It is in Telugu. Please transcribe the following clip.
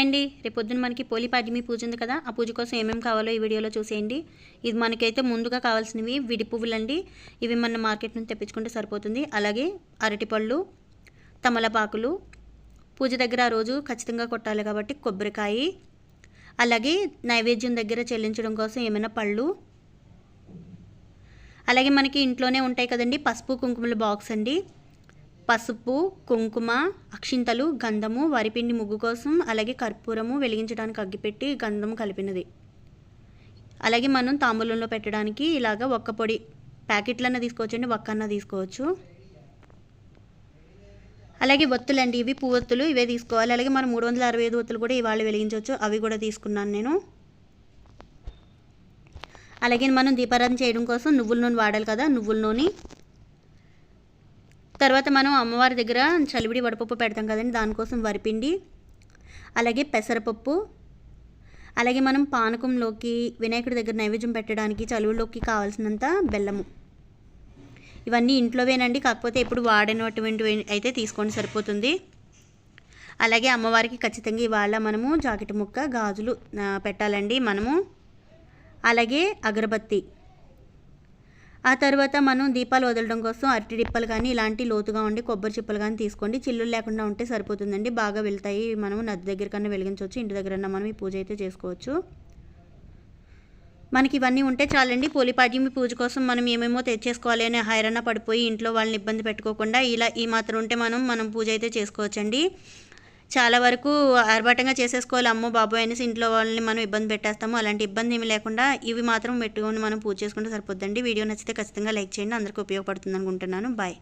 హాయ్ అండి. రేపొద్దున పొద్దున మనకి పోలి పాడ్యమి పూజ ఉంది కదా ఆ పూజ కోసం ఏమేమి కావాలో ఈ వీడియోలో చూసేయండి. ఇది మనకైతే ముందుగా కావాల్సినవి విడి పువ్వులండి. ఇవి మన మార్కెట్ నుంచి తెప్పించుకుంటే సరిపోతుంది. అలాగే అరటిపళ్ళు తమలపాకులు. పూజ దగ్గర ఆ రోజు ఖచ్చితంగా కొట్టాలి కాబట్టి కొబ్బరికాయ. అలాగే నైవేద్యం దగ్గర చెల్లించడం కోసం ఏమైనా పళ్ళు. అలాగే మనకి ఇంట్లోనే ఉంటాయి కదండి పసుపు కుంకుమల బాక్స్ అండి. పసుపు కుంకుమ అక్షింతలు గంధము వరిపిండి ముగ్గు కోసం అలాగే కర్పూరము వెలిగించడానికి అగ్గిపెట్టి గంధము కలిపినది. అలాగే మనం తాంబూలంలో పెట్టడానికి ఇలాగ ఒక్క పొడి ప్యాకెట్లన్న తీసుకోవచ్చండి ఒక్కన్న తీసుకోవచ్చు. అలాగే ఒత్తులండి ఇవి పువ్వొత్తులు ఇవే తీసుకోవాలి. అలాగే మనం మూడు వందల అరవై ఐదు ఒత్తులు కూడా ఇవాళ వెలిగించవచ్చు. అవి కూడా తీసుకున్నాను నేను. అలాగే మనం దీపారాధన చేయడం కోసం నువ్వుల నూనె వాడాలి కదా నువ్వుల నూనె. తర్వాత మనం అమ్మవారి దగ్గర చలివిడి వడపప్పు పెడతాం కదండి దానికోసం వరిపిండి అలాగే పెసరపప్పు అలాగే మనం పానకంలోకి వినాయకుడి దగ్గర నైవేద్యం పెట్టడానికి చలువులోకి కావాల్సినంత బెల్లము. ఇవన్నీ ఇంట్లోవేనండి కాకపోతే ఎప్పుడు వాడినటువంటివి అయితే తీసుకోండి సరిపోతుంది. అలాగే అమ్మవారికి ఖచ్చితంగా ఇవాళ మనము జాకెట్ ముక్క గాజులు పెట్టాలండి మనము. అలాగే అగరబత్తి. ఆ తర్వాత మనం దీపాలు వదలడం కోసం అరటి డిప్పలు కానీ ఇలాంటి లోతుగా ఉండి కొబ్బరి చిప్పలు కానీ తీసుకోండి. చిల్లులు లేకుండా ఉంటే సరిపోతుందండి. బాగా వెళ్తాయి. మనం నది దగ్గర కన్నా వెలిగించవచ్చు. ఇంటి దగ్గర మనం ఈ పూజ అయితే చేసుకోవచ్చు. మనకి ఇవన్నీ ఉంటే చాలండి. పోలిపాడ్యమి పూజ కోసం మనం ఏమేమో తెచ్చేసుకోవాలి అని హైరణ పడిపోయి ఇంట్లో వాళ్ళని ఇబ్బంది పెట్టుకోకుండా ఇలా ఈ మాత్రం ఉంటే మనం మనం పూజ అయితే చేసుకోవచ్చండి. చాలా వరకు ఆర్భాటంగా చేసేసుకోవాలి. అమ్మో బాబోయ్ అనేసి ఇంట్లో వాళ్ళని మనం ఇబ్బంది పెట్టేస్తాము. అలాంటి ఇబ్బంది ఏమి లేకుండా ఇవి మాత్రం పెట్టుకొని మనం పూజ చేసుకుంటే సరిపోద్దండి. వీడియో నచ్చితే ఖచ్చితంగా లైక్ చేయండి. అందరికీ ఉపయోగపడుతుంది అనుకుంటున్నాను బాయ్.